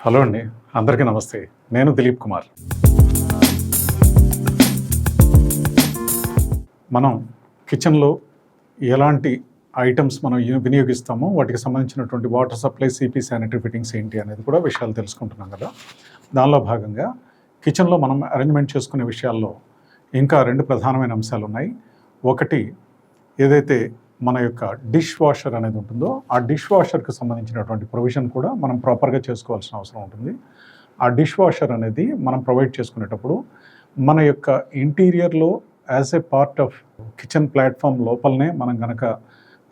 Hello అండి. అందరికీ నమస్తే. నేను దిలీప్ కుమార్. మనం కిచెన్లో ఎలాంటి ఐటమ్స్ మనం వినియోగిస్తామో వాటికి సంబంధించినటువంటి water supply CP sanitary fittings ఏంటి అనేది కూడా విషయాలు తెలుసుకుంటున్నాం కదా. దానిలో భాగంగా కిచెన్లో మనం అరేంజ్మెంట్ చేసుకునే విషయాల్లో ఇంకా రెండు ప్రధానమైన అంశాలు ఉన్నాయి ఒకటి ఏదైతే మన యొక్క డిష్ వాషర్ అనేది ఉంటుందో ఆ డిష్ వాషర్కి సంబంధించినటువంటి ప్రొవిజన్ కూడా మనం ప్రాపర్గా చేసుకోవాల్సిన అవసరం ఉంటుంది. ఆ డిష్ వాషర్ అనేది మనం ప్రొవైడ్ చేసుకునేటప్పుడు మన యొక్క ఇంటీరియర్లో as a part of kitchen platform లోపలనే మనం కనుక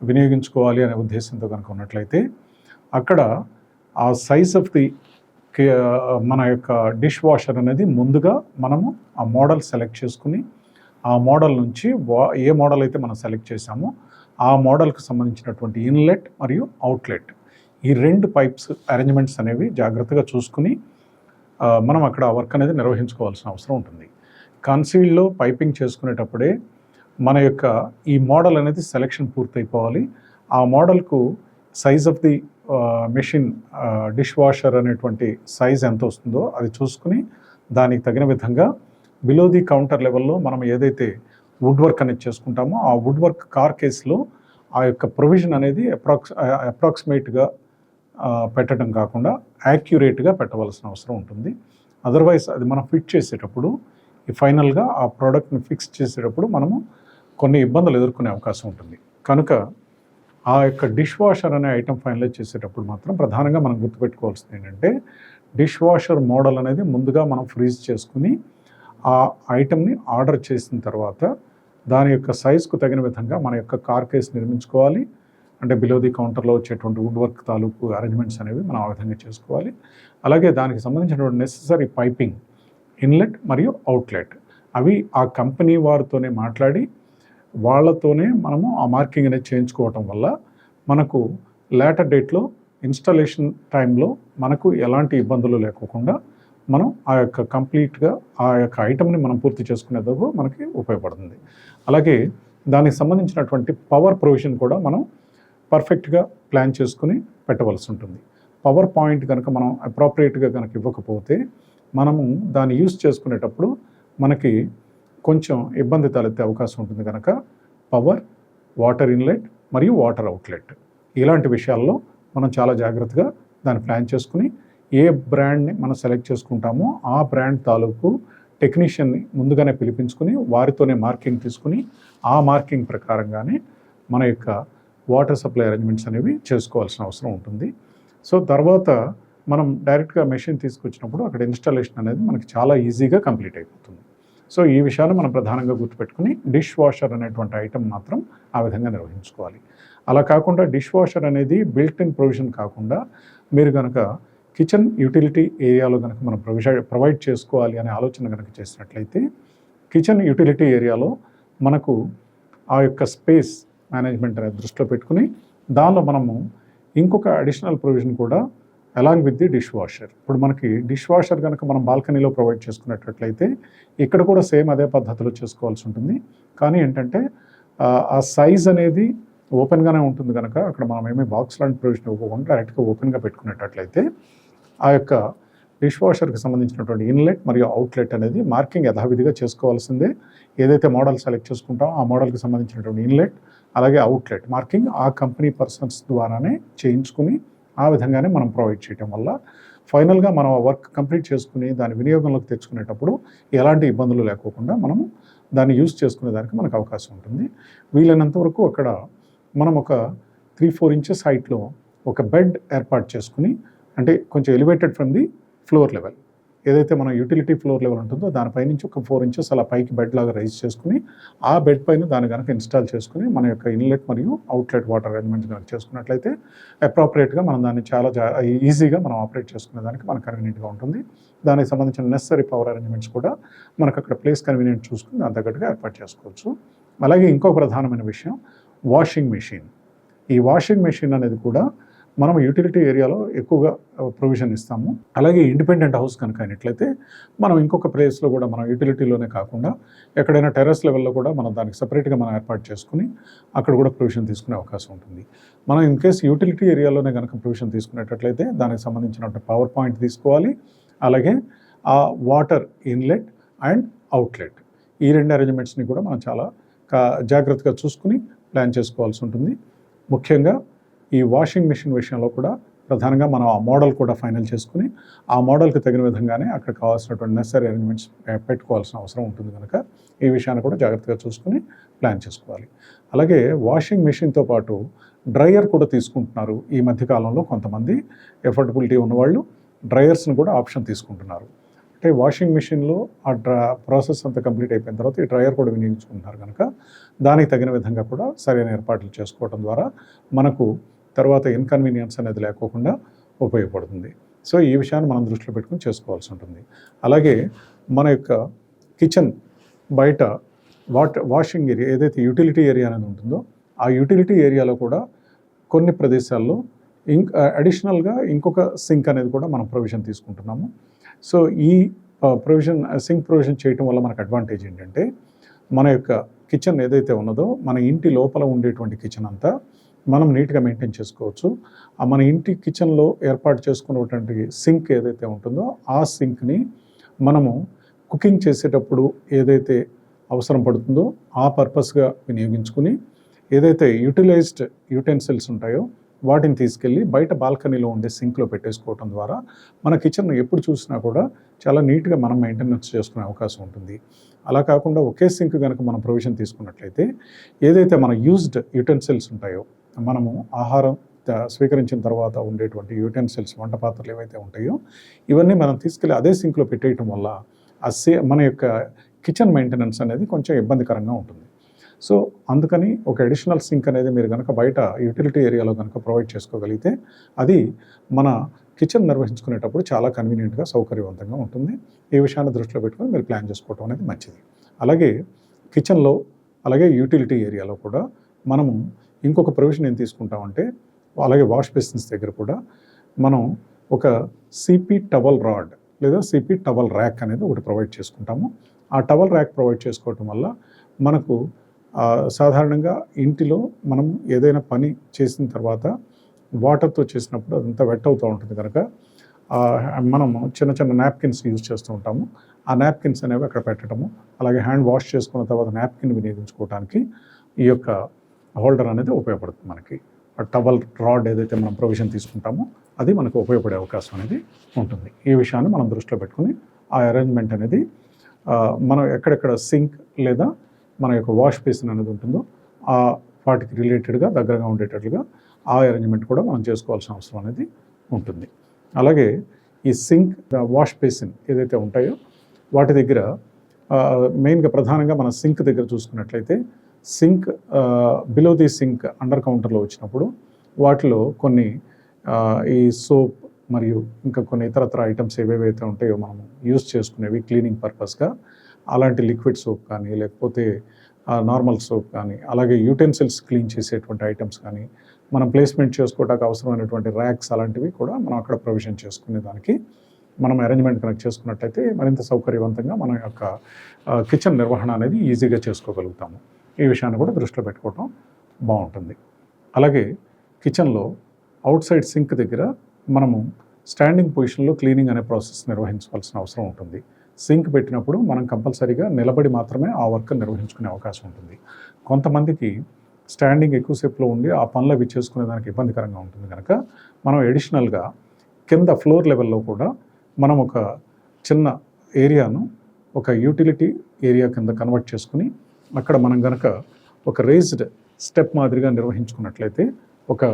వినియోగించుకోవాలి అనే ఉద్దేశంతో కనుక ఉన్నట్లయితే అక్కడ ఆ సైజ్ ఆఫ్ ది మన యొక్క డిష్ వాషర్ అనేది ముందుగా మనము ఆ మోడల్ సెలెక్ట్ చేసుకుని ఆ మోడల్ నుంచి వా ఏ మోడల్ అయితే మనం సెలెక్ట్ చేసామో ఆ మోడల్కి సంబంధించినటువంటి ఇన్లెట్ మరియు అవుట్లెట్ ఈ రెండు పైప్స్ అరేంజ్మెంట్స్ అనేవి జాగ్రత్తగా చూసుకుని మనం అక్కడ ఆ వర్క్ అనేది నిర్వహించుకోవాల్సిన అవసరం ఉంటుంది. కన్సీల్డ్లో పైపింగ్ చేసుకునేటప్పుడే మన యొక్క ఈ మోడల్ అనేది సెలెక్షన్ పూర్తయిపోవాలి. ఆ మోడల్కు size of the machine dishwasher అనేటువంటి సైజ్ ఎంత వస్తుందో అది చూసుకుని దానికి తగిన విధంగా బిలో ది కౌంటర్ లెవెల్లో మనం ఏదైతే వుడ్ వర్క్ అనేది చేసుకుంటామో. ఆ వుడ్ వర్క్ కార్ కేసులో ఆ యొక్క ప్రొవిజన్ అనేది అప్రాక్స్ అప్రాక్సిమేట్గా పెట్టడం కాకుండా యాక్యురేట్గా పెట్టవలసిన అవసరం ఉంటుంది. అదర్వైజ్ అది మనం ఫిట్ చేసేటప్పుడు ఈ ఫైనల్గా ఆ ప్రోడక్ట్ని ఫిక్స్ చేసేటప్పుడు మనము కొన్ని ఇబ్బందులు ఎదుర్కొనే అవకాశం ఉంటుంది. కనుక ఆ యొక్క డిష్ వాషర్ అనే ఐటెం ఫైనలైజ్ చేసేటప్పుడు మాత్రం ప్రధానంగా మనం గుర్తుపెట్టుకోవాల్సింది ఏంటంటే డిష్ వాషర్ మోడల్ అనేది ముందుగా మనం ఫ్రీజ్ చేసుకుని ఆ ఐటమ్ని ఆర్డర్ చేసిన తర్వాత దాని యొక్క సైజ్కు తగిన విధంగా మన యొక్క కార్ కేస్ నిర్మించుకోవాలి. అంటే బిలో ది కౌంటర్లో వచ్చేటువంటి వుడ్ వర్క్ తాలూకు అరేంజ్మెంట్స్ అనేవి మనం ఆ విధంగా చేసుకోవాలి. అలాగే దానికి సంబంధించినటువంటి నెససరీ పైపింగ్ ఇన్లెట్ మరియు అవుట్లెట్ అవి ఆ కంపెనీ వారితోనే మాట్లాడి వాళ్ళతోనే మనము ఆ మార్కింగ్ అనేది చేయించుకోవటం వల్ల మనకు లేటర్ డేట్లో ఇన్స్టాలేషన్ టైంలో మనకు ఎలాంటి ఇబ్బందులు లేకోకుండా మనం ఆ యొక్క కంప్లీట్గా ఆ యొక్క ఐటమ్ని మనం పూర్తి చేసుకునేందుకు మనకి ఉపయోగపడుతుంది. అలాగే దానికి సంబంధించినటువంటి పవర్ ప్రొవిజన్ కూడా మనం పర్ఫెక్ట్గా ప్లాన్ చేసుకుని పెట్టవలసి ఉంటుంది. పవర్ పాయింట్ కనుక మనం అప్రాప్రియేట్గా కనుక ఇవ్వకపోతే మనము దాన్ని యూస్ చేసుకునేటప్పుడు మనకి కొంచెం ఇబ్బంది తలెత్తే అవకాశం ఉంటుంది కనుక పవర్ వాటర్ ఇన్లెట్ మరియు వాటర్ అవుట్లెట్ ఇలాంటి విషయాల్లో మనం చాలా జాగ్రత్తగా దాన్ని ప్లాన్ చేసుకుని ఏ బ్రాండ్ని మనం సెలెక్ట్ చేసుకుంటామో ఆ బ్రాండ్ తాలూకు టెక్నీషియన్ని ముందుగానే పిలిపించుకుని వారితోనే మార్కింగ్ తీసుకుని ఆ మార్కింగ్ ప్రకారంగానే మన యొక్క వాటర్ సప్లై అరేంజ్మెంట్స్ అనేవి చేసుకోవాల్సిన అవసరం ఉంటుంది. సో తర్వాత మనం డైరెక్ట్గా మెషిన్ తీసుకొచ్చినప్పుడు అక్కడ ఇన్స్టాలేషన్ అనేది మనకి చాలా ఈజీగా కంప్లీట్ అయిపోతుంది. సో ఈ విషయాలు మనం ప్రధానంగా గుర్తుపెట్టుకుని డిష్ వాషర్ అనేటువంటి ఐటెం మాత్రం ఆ విధంగా నిర్వహించుకోవాలి. అలా కాకుండా డిష్ వాషర్ అనేది బిల్ట్ ఇన్ ప్రొవిజన్ కాకుండా మీరు కనుక కిచెన్ యూటిలిటీ ఏరియాలో కనుక మనం ప్రొవైడ్ చేసుకోవాలి అనే ఆలోచన కనుక చేసినట్లయితే కిచెన్ యూటిలిటీ ఏరియాలో మనకు ఆ యొక్క స్పేస్ మేనేజ్మెంట్ అనేది దృష్టిలో పెట్టుకుని దానిలో మనము ఇంకొక అడిషనల్ ప్రొవిజన్ కూడా along with the dish washer. ఇప్పుడు మనకి డిష్ వాషర్ కనుక మనం బాల్కనీలో ప్రొవైడ్ చేసుకున్నట్లయితే ఇక్కడ కూడా సేమ్ అదే పద్ధతిలో చేసుకోవాల్సి ఉంటుంది. కానీ ఏంటంటే ఆ, ఆ సైజ్ అనేది ఓపెన్గానే ఉంటుంది కనుక అక్కడ మనం ఏమీ బాక్స్ లాంటి ప్రొవిజన్ ఇవ్వకుండా డైరెక్ట్గా ఓపెన్గా పెట్టుకునేటట్లయితే ఆ యొక్క డిష్ వాషర్కి సంబంధించినటువంటి ఇన్లెట్ మరియు అవుట్లెట్ అనేది మార్కింగ్ యథావిధిగా చేసుకోవాల్సిందే. ఏదైతే మోడల్ సెలెక్ట్ చేసుకుంటామో ఆ మోడల్కి సంబంధించినటువంటి ఇన్లెట్ అలాగే అవుట్లెట్ మార్కింగ్ ఆ కంపెనీ పర్సన్స్ ద్వారానే చేయించుకుని ఆ విధంగానే మనం ప్రొవైడ్ చేయటం వల్ల ఫైనల్గా మనం ఆ వర్క్ కంప్లీట్ చేసుకుని దాని వినియోగంలోకి తెచ్చుకునేటప్పుడు ఎలాంటి ఇబ్బందులు లేకోకుండా మనము దాన్ని యూజ్ చేసుకునే దానికి మనకు అవకాశం ఉంటుంది. వీలైనంత వరకు అక్కడ మనం ఒక త్రీ ఫోర్ ఇంచెస్ హైట్లో ఒక బెడ్ ఏర్పాటు చేసుకుని అంటే కొంచెం elevated from the floor level ఏదైతే మన యూటిలిటీ ఫ్లోర్ లెవెల్ ఉంటుందో దానిపై నుంచి ఒక ఫోర్ ఇంచెస్ అలా పైకి బెడ్ లాగా రైజ్ చేసుకుని ఆ బెడ్ పైన దాన్ని కనుక ఇన్స్టాల్ చేసుకుని మన యొక్క ఇన్లెట్ మరియు అవుట్లెట్ వాటర్ అరేంజ్మెంట్ కనుక చేసుకున్నట్లయితే అప్రాప్రియేట్గా మనం దాన్ని చాలా జా ఈజీగా మనం ఆపరేట్ చేసుకునే దానికి మనకు కన్వీనియంట్గా ఉంటుంది. దానికి సంబంధించిన నెసరీ పవర్ అరేంజ్మెంట్స్ కూడా మనకు అక్కడ ప్లేస్ కన్వీనియంట్ చూసుకుని దాని తగ్గట్టుగా ఏర్పాటు చేసుకోవచ్చు. అలాగే ఇంకో ప్రధానమైన విషయం వాషింగ్ మెషిన్ ఈ వాషింగ్ మెషిన్ అనేది కూడా మనం యూటిలిటీ ఏరియాలో ఎక్కువగా ప్రొవిజన్ ఇస్తాము. అలాగే ఇండిపెండెంట్ హౌస్ కనుక అయినట్లయితే మనం ఇంకొక ప్లేస్లో కూడా మనం యూటిలిటీలోనే కాకుండా ఎక్కడైనా టెర్రస్ లెవెల్లో కూడా మనం దానికి సపరేట్గా మనం ఏర్పాటు చేసుకుని అక్కడ కూడా ప్రొవిజన్ తీసుకునే అవకాశం ఉంటుంది. మనం ఇన్ కేస్ యూటిలిటీ ఏరియాలోనే కనుక ప్రొవిజన్ తీసుకునేటట్లయితే దానికి సంబంధించిన పవర్ పాయింట్ తీసుకోవాలి. అలాగే ఆ వాటర్ ఇన్లెట్ అండ్ అవుట్లెట్ ఈ రెండు అరేంజ్మెంట్స్ని కూడా మనం చాలా కా- జాగ్రత్తగా చూసుకుని ప్లాన్ చేసుకోవాల్సి ఉంటుంది. ముఖ్యంగా ఈ వాషింగ్ మిషన్ విషయంలో కూడా ప్రధానంగా మనం ఆ మోడల్ కూడా ఫైనల్ చేసుకుని ఆ మోడల్కి తగిన విధంగానే అక్కడ కావాల్సినటువంటి నెసరీ అరేంజ్మెంట్స్ పెట్టుకోవాల్సిన అవసరం ఉంటుంది కనుక ఈ విషయాన్ని కూడా జాగ్రత్తగా చూసుకుని ప్లాన్ చేసుకోవాలి. అలాగే వాషింగ్ మెషిన్తో పాటు డ్రయర్ కూడా తీసుకుంటున్నారు ఈ మధ్యకాలంలో కొంతమంది. ఎఫర్డబిలిటీ ఉన్నవాళ్ళు డ్రయర్స్ని కూడా ఆప్షన్ తీసుకుంటున్నారు. అంటే వాషింగ్ మెషిన్లో ఆ డ్రా ప్రాసెస్ అంతా కంప్లీట్ అయిపోయిన తర్వాత ఈ డ్రయర్ కూడా వినియోగించుకుంటున్నారు కనుక దానికి తగిన విధంగా కూడా సరైన ఏర్పాట్లు చేసుకోవడం ద్వారా మనకు తర్వాత ఇన్కన్వీనియన్స్ అనేది లేకోకుండా ఉపయోగపడుతుంది. సో ఈ విషయాన్ని మనం దృష్టిలో పెట్టుకుని చేసుకోవాల్సి ఉంటుంది. అలాగే మన యొక్క కిచెన్ బయట వాట్ వాషింగ్ ఏరియా ఏదైతే యూటిలిటీ ఏరియా అనేది ఉంటుందో ఆ యూటిలిటీ ఏరియాలో కూడా కొన్ని ప్రదేశాల్లో ఇంక అడిషనల్గా ఇంకొక సింక్ అనేది కూడా మనం ప్రొవిజన్ తీసుకుంటున్నాము. సో ఈ ప్రొవిజన్ సింక్ ప్రొవిజన్ చేయటం వల్ల మనకు అడ్వాంటేజ్ ఏంటంటే మన యొక్క కిచెన్ ఏదైతే ఉన్నదో మన ఇంటి లోపల ఉండేటువంటి కిచెన్ అంతా మనం నీట్గా మెయింటైన్ చేసుకోవచ్చు. మన ఇంటి కిచెన్లో ఏర్పాటు చేసుకున్నటువంటి సింక్ ఏదైతే ఉంటుందో ఆ సింక్ని మనము కుకింగ్ చేసేటప్పుడు ఏదైతే అవసరం పడుతుందో ఆ పర్పస్గా వినియోగించుకుని ఏదైతే యూటిలైజ్డ్ యూటెన్సిల్స్ ఉంటాయో వాటిని తీసుకెళ్ళి బయట బాల్కనీలో ఉండే సింక్లో పెట్టేసుకోవటం ద్వారా మన కిచెన్ ఎప్పుడు చూసినా కూడా చాలా నీట్గా మనం మెయింటెనెన్స్ చేసుకునే అవకాశం ఉంటుంది. అలా కాకుండా ఒకే సింక్ కనుక మనం ప్రొవిజన్ తీసుకున్నట్లయితే ఏదైతే మన యూజ్డ్ యూటెన్సిల్స్ ఉంటాయో మనము ఆహారం స్వీకరించిన తర్వాత ఉండేటువంటి యూటెన్సిల్స్ వంట పాత్రలు ఏవైతే ఉంటాయో ఇవన్నీ మనం తీసుకెళ్ళి అదే సింక్లో పెట్టేయటం వల్ల ఆ సే మన యొక్క కిచెన్ మెయింటెనెన్స్ అనేది కొంచెం ఇబ్బందికరంగా ఉంటుంది. సో అందుకని ఒక అడిషనల్ సింక్ అనేది మీరు కనుక బయట యూటిలిటీ ఏరియాలో కనుక ప్రొవైడ్ చేసుకోగలిగితే అది మన కిచెన్ నిర్వహించుకునేటప్పుడు చాలా కన్వీనియంట్గా సౌకర్యవంతంగా ఉంటుంది. ఈ విషయాన్ని దృష్టిలో పెట్టుకొని మీరు ప్లాన్ చేసుకోవడం అనేది మంచిది. అలాగే కిచెన్లో అలాగే యూటిలిటీ ఏరియాలో కూడా మనము ఇంకొక ప్రొవిజన్ ఏం తీసుకుంటామంటే అలాగే వాష్ బేసిన్స్ దగ్గర కూడా మనం ఒక సిపి టవల్ రాడ్ లేదా సిపి టవల్ ర్యాక్ అనేది ఒకటి ప్రొవైడ్ చేసుకుంటాము. ఆ టవల్ ర్యాక్ ప్రొవైడ్ చేసుకోవటం వల్ల మనకు సాధారణంగా ఇంటిలో మనం ఏదైనా పని చేసిన తర్వాత వాటర్తో చేసినప్పుడు అదంతా వెట్ అవుతూ ఉంటుంది కనుక మనము చిన్న చిన్న నాప్కిన్స్ యూజ్ చేస్తూ ఉంటాము. ఆ నాప్కిన్స్ అనేవి అక్కడ పెట్టడము అలాగే హ్యాండ్ వాష్ చేసుకున్న తర్వాత నాప్కిన్ వినియోగించుకోవడానికి ఈ యొక్క హోల్డర్ అనేది ఉపయోగపడుతుంది మనకి. ఆ టవల్ రాడ్ ఏదైతే మనం ప్రొవిజన్ తీసుకుంటామో అది మనకు ఉపయోగపడే అవకాశం అనేది ఉంటుంది. ఈ విషయాన్ని మనం దృష్టిలో పెట్టుకుని ఆ అరేంజ్మెంట్ అనేది మనం ఎక్కడెక్కడ సింక్ లేదా మన యొక్క వాష్ బేసిన్ అనేది ఉంటుందో ఆ వాటికి రిలేటెడ్గా దగ్గరగా ఉండేటట్లుగా ఆ అరేంజ్మెంట్ కూడా మనం చేసుకోవాల్సిన అవసరం అనేది ఉంటుంది. అలాగే ఈ సింక్ వాష్ బేసిన్ ఏదైతే ఉంటాయో వాటి దగ్గర మెయిన్గా ప్రధానంగా మన సింక్ దగ్గర చూసుకున్నట్లయితే sink below the sink under కౌంటర్లో వచ్చినప్పుడు వాటిలో కొన్ని ఈ సోప్ మరియు ఇంకా కొన్ని ఇతరతర ఐటమ్స్ ఏవేవైతే ఉంటాయో మనం యూజ్ చేసుకునేవి క్లీనింగ్ పర్పస్గా అలాంటి లిక్విడ్ సోప్ కానీ లేకపోతే నార్మల్ సోప్ కానీ అలాగే యూటెన్సిల్స్ క్లీన్ చేసేటువంటి ఐటమ్స్ కానీ మనం ప్లేస్మెంట్ చేసుకోవడానికి అవసరమైనటువంటి ర్యాక్స్ అలాంటివి కూడా మనం అక్కడ ప్రొవిజన్ చేసుకునే దానికి మనం అరేంజ్మెంట్ కనుక చేసుకున్నట్టయితే మరింత సౌకర్యవంతంగా మన యొక్క కిచెన్ నిర్వహణ అనేది ఈజీగా చేసుకోగలుగుతాము. ఈ విషయాన్ని కూడా దృష్టిలో పెట్టుకోవటం బాగుంటుంది. అలాగే కిచెన్లో అవుట్ సైడ్ సింక్ దగ్గర మనము స్టాండింగ్ పొజిషన్లో క్లీనింగ్ అనే ప్రాసెస్ నిర్వహించవలసిన అవసరం ఉంటుంది. సింక్ పెట్టినప్పుడు మనం కంపల్సరీగా నిలబడి మాత్రమే ఆ వర్క్ నిర్వహించుకునే అవకాశం ఉంటుంది. కొంతమందికి స్టాండింగ్ ఎక్కువసేపులో ఉండి ఆ పనులు అవి చేసుకునే దానికి ఇబ్బందికరంగా ఉంటుంది కనుక మనం ఎడిషనల్గా కింద ఫ్లోర్ లెవెల్లో కూడా మనం ఒక చిన్న ఏరియాను ఒక యూటిలిటీ ఏరియా కింద కన్వర్ట్ చేసుకుని అక్కడ మనం కనుక ఒక రేజ్డ్ స్టెప్ మాదిరిగా నిర్వహించుకున్నట్లయితే ఒక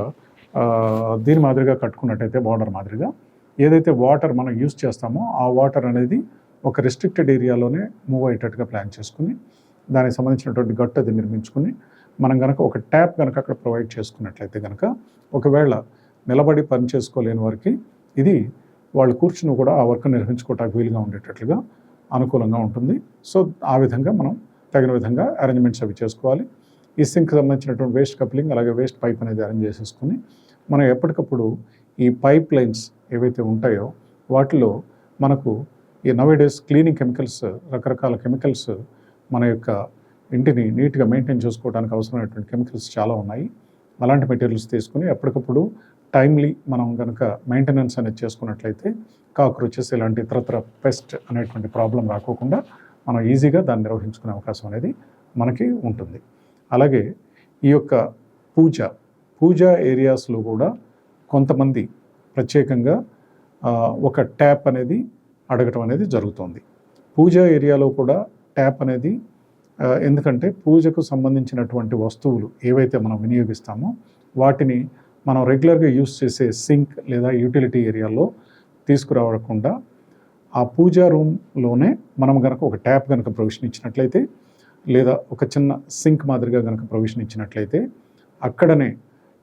దీని మాదిరిగా కట్టుకున్నట్టయితే బార్డర్ మాదిరిగా ఏదైతే వాటర్ మనం యూస్ చేస్తామో ఆ వాటర్ అనేది ఒక రెస్ట్రిక్టెడ్ ఏరియాలోనే మూవ్ అయ్యేటట్టుగా ప్లాన్ చేసుకుని దానికి సంబంధించినటువంటి గట్టు అది నిర్మించుకుని మనం కనుక ఒక ట్యాప్ కనుక అక్కడ ప్రొవైడ్ చేసుకున్నట్లయితే కనుక ఒకవేళ నిలబడి పని చేసుకోలేని వారికి ఇది వాళ్ళు కూర్చుని కూడా ఆ వర్క్ నిర్వహించుకోవటానికి వీలుగా ఉండేటట్లుగా అనుకూలంగా ఉంటుంది. సో ఆ విధంగా మనం తగిన విధంగా అరేంజ్మెంట్స్ అవి చేసుకోవాలి. ఈ సింక్ సంబంధించినటువంటి వేస్ట్ కప్లింగ్ అలాగే వేస్ట్ పైప్ అనేది అరేంజ్ చేసేసుకుని మనం ఎప్పటికప్పుడు ఈ పైప్ లైన్స్ ఏవైతే ఉంటాయో వాటిలో మనకు ఈ నవేడేస్ క్లీనింగ్ కెమికల్స్ రకరకాల కెమికల్స్ మన యొక్క ఇంటిని నీట్గా మెయింటైన్ చేసుకోవడానికి అవసరమైనటువంటి కెమికల్స్ చాలా ఉన్నాయి. అలాంటి మెటీరియల్స్ తీసుకుని ఎప్పటికప్పుడు టైమ్లీ మనం కనుక మెయింటెనెన్స్ అనేది చేసుకున్నట్లయితే కాక్రోచెస్ ఇలాంటి ఇతరత్ర పెస్ట్ అనేటువంటి ప్రాబ్లం రాకోకుండా మనం ఈజీగా దాన్ని నిర్వహించుకునే అవకాశం అనేది మనకి ఉంటుంది. అలాగే ఈ యొక్క పూజ పూజా ఏరియాస్లో కూడా కొంతమంది ప్రత్యేకంగా ఒక ట్యాప్ అనేది అడగటం అనేది జరుగుతుంది. పూజా ఏరియాలో కూడా ట్యాప్ అనేది ఎందుకంటే పూజకు సంబంధించినటువంటి వస్తువులు ఏవైతే మనం వినియోగిస్తామో వాటిని మనం రెగ్యులర్గా యూస్ చేసే సింక్ లేదా యూటిలిటీ ఏరియాలో తీసుకురావకుండా ఆ పూజా రూమ్లోనే మనం కనుక ఒక ట్యాప్ కనుక ప్రొవిషన్ ఇచ్చినట్లయితే లేదా ఒక చిన్న సింక్ మాదిరిగా కనుక ప్రొవిషన్ ఇచ్చినట్లయితే అక్కడనే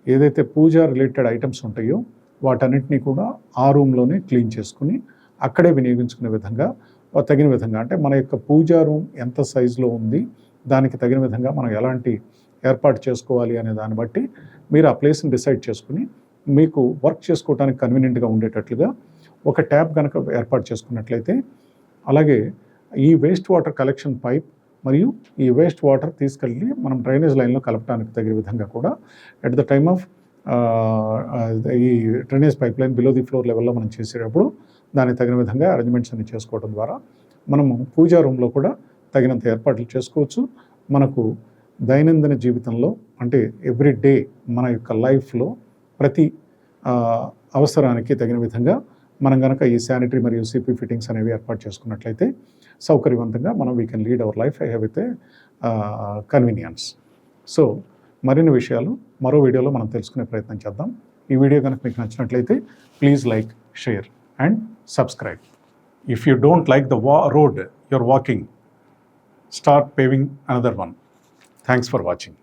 ఏదైతే పూజా రిలేటెడ్ ఐటమ్స్ ఉంటాయో వాటన్నిటినీ కూడా ఆ రూమ్లోనే క్లీన్ చేసుకుని అక్కడే వినియోగించుకునే విధంగా తగిన విధంగా అంటే మన యొక్క పూజా రూమ్ ఎంత సైజులో ఉంది దానికి తగిన విధంగా మనం ఎలాంటి ఏర్పాటు చేసుకోవాలి అనే దాన్ని బట్టి మీరు ఆ ప్లేస్ని డిసైడ్ చేసుకుని మీకు వర్క్ చేసుకోవడానికి కన్వీనియంట్గా ఉండేటట్లుగా ఒక ట్యాప్ కనుక ఏర్పాటు చేసుకున్నట్లయితే అలాగే ఈ వేస్ట్ వాటర్ కలెక్షన్ పైప్ మరియు ఈ వేస్ట్ వాటర్ తీసుకెళ్ళి మనం డ్రైనేజ్ లైన్లో కలపడానికి తగిన విధంగా కూడా ఎట్ ద టైమ్ ఆఫ్ ఈ drainage pipe line below the floor లెవెల్లో మనం చేసేటప్పుడు దానికి తగిన విధంగా అరేంజ్మెంట్స్ అన్ని చేసుకోవడం ద్వారా మనము పూజా రూమ్లో కూడా తగినంత ఏర్పాట్లు చేసుకోవచ్చు. మనకు దైనందిన జీవితంలో అంటే ఎవ్రీ డే మన యొక్క లైఫ్లో ప్రతి అవసరానికి తగిన విధంగా మనం కనుక ఈ శానిటరీ మరియు సిపి ఫిట్టింగ్స్ అనేవి ఏర్పాటు చేసుకున్నట్లయితే సౌకర్యవంతంగా మనం we can lead our life I have with convenience so మరిన్ని విషయాలు మరో వీడియోలో మనం తెలుసుకునే ప్రయత్నం చేద్దాం. ఈ వీడియో కనుక మీకు నచ్చినట్లయితే please like share and subscribe if you don't like the వా road your walking start paving another one thanks for watching